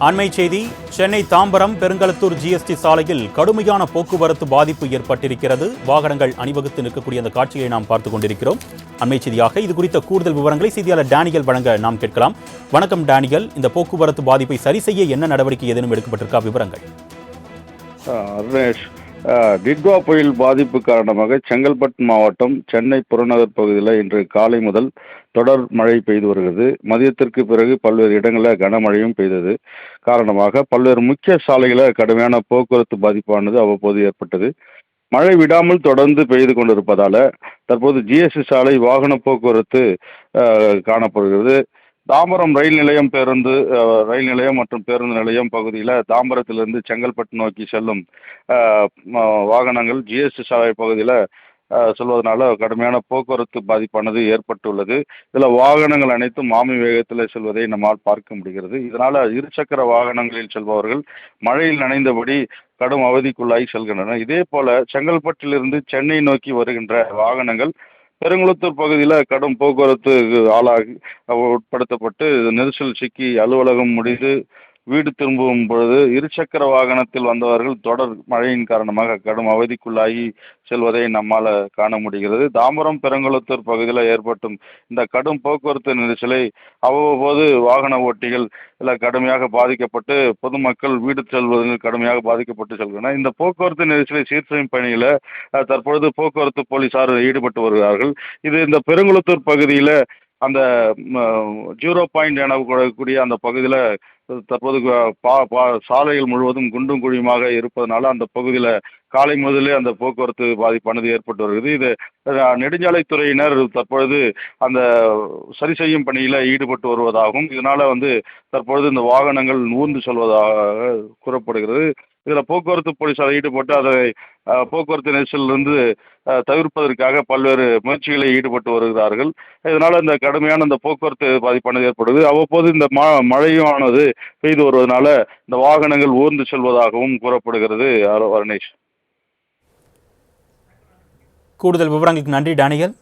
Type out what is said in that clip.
அண்மை செய்தி சென்னை தாம்பரம் பெருங்கலத்தூர் ஜிஎஸ்டி சாலையில் கடுமையான போக்குவரத்து பாதிப்பு ஏற்பட்டிருக்கிறது. வாகனங்கள் அணிவகுத்து நிற்கக்கூடிய அந்த காட்சியை நாம் பார்த்துக் கொண்டிருக்கிறோம். அண்மை செய்தியாக இது குறித்த கூடுதல் விவரங்களை செய்தியாளர் டேனியல் வழங்க நாம் கேட்கலாம். வணக்கம் டேனியல். இந்த போக்குவரத்து பாதிப்பை சரி செய்ய என்ன நடவடிக்கை ஏதேனும் எடுக்கப்பட்டிருக்கா? விவரங்கள். ஆஹ் புயல் பாதிப்பு காரணமாக செங்கல்பட்டு மாவட்டம் சென்னை புறநகர் பகுதியில் இன்று காலை முதல் தொடர் மழை பெய்து வருகிறது. மதியத்திற்கு பிறகு பல்வேறு இடங்களில் கனமழையும் பெய்தது. காரணமாக பல்வேறு முக்கிய சாலைகளில் கடுமையான போக்குவரத்து பாதிப்பானது அவ்வப்போது ஏற்பட்டது. மழை விடாமல் தொடர்ந்து பெய்து கொண்டிருப்பதால தற்போது ஜிஎஸ்டி சாலை வாகன போக்குவரத்து காணப்படுகிறது. தாம்பரம் ரயில் நிலையம் பேருந்து ரயில் நிலையம் மற்றும் பேருந்து நிலையம் பகுதியில் தாம்பரத்திலிருந்து செங்கல்பட்டு நோக்கி செல்லும் வாகனங்கள் ஜிஎஸ்டி சாலை பகுதியில் செல்வதனால கடுமையான போக்குவரத்து பாதிப்பானது ஏற்பட்டுள்ளது. இதில் வாகனங்கள் அனைத்தும் மாமி வேகத்தில் செல்வதை நம்மால் பார்க்க முடிகிறது. இதனால் இருசக்கர வாகனங்களில் செல்பவர்கள் மழையில் நனைந்தபடி கடும் அவதிக்குள்ளாகி செல்கின்றனர். இதே போல செங்கல்பட்டிலிருந்து சென்னை நோக்கி வருகின்ற வாகனங்கள் பெருங்குளத்தூர் பகுதியில் கடும் போக்குவரத்து ஆளாகி உட்படுத்தப்பட்டு நெரிசல் சிக்கி அலுவலகம் முடிந்து வீடு திரும்பும் பொழுது இருசக்கர வாகனத்தில் வந்தவர்கள் தொடர் மழையின் காரணமாக கடும் அவதிக்குள்ளாகி செல்வதை நம்மால் காண முடிகிறது. தாம்பரம் பெருங்குளத்தூர் பகுதியில் ஏற்பட்டும் இந்த கடும் போக்குவரத்து நெரிசலை அவ்வப்போது வாகன ஓட்டிகள் இல்லை கடுமையாக பாதிக்கப்பட்டு பொதுமக்கள் வீடு செல்வதில் கடுமையாக பாதிக்கப்பட்டு செல்கின்றனர். இந்த போக்குவரத்து நெரிசலை சீர்செய்யும் பணியில் தற்பொழுது போக்குவரத்து போலீசார் ஈடுபட்டு வருகிறார்கள். இது இந்த பெருங்குளத்தூர் பகுதியில் அந்த ஜீரோ பாயிண்ட் என அந்த பகுதியில் தற்போது பா பா சாலைகள் முழுவதும் குண்டும் குழியுமாக இருப்பதனால அந்த பகுதியில் காலை முதலே அந்த போக்குவரத்து பாதிப்பானது ஏற்பட்டு வருகிறது. இது நெடுஞ்சாலைத்துறையினர் தற்பொழுது அந்த சரி செய்யும் பணியில் ஈடுபட்டு வருவதாகவும் இதனால் வந்து தற்பொழுது இந்த வாகனங்கள் ஊர்ந்து செல்வதாக கூறப்படுகிறது. இதில் போக்குவரத்து போலீஸார் ஈடுபட்டு அதை போக்குவரத்து நெரிசலிலிருந்து தவிர்ப்பதற்காக பல்வேறு முயற்சிகளில் ஈடுபட்டு வருகிறார்கள். இதனால் இந்த கடுமையான இந்த போக்குவரத்து பாதிப்பானது ஏற்படுது. அவ்வப்போது இந்த ம மழையானது பெய்து வருவதனால இந்த வாகனங்கள் ஊர்ந்து செல்வதாகவும் கூறப்படுகிறது. வர்ணேஷ் கூடுதல் விவரங்களுக்கு நன்றி டேனியல்.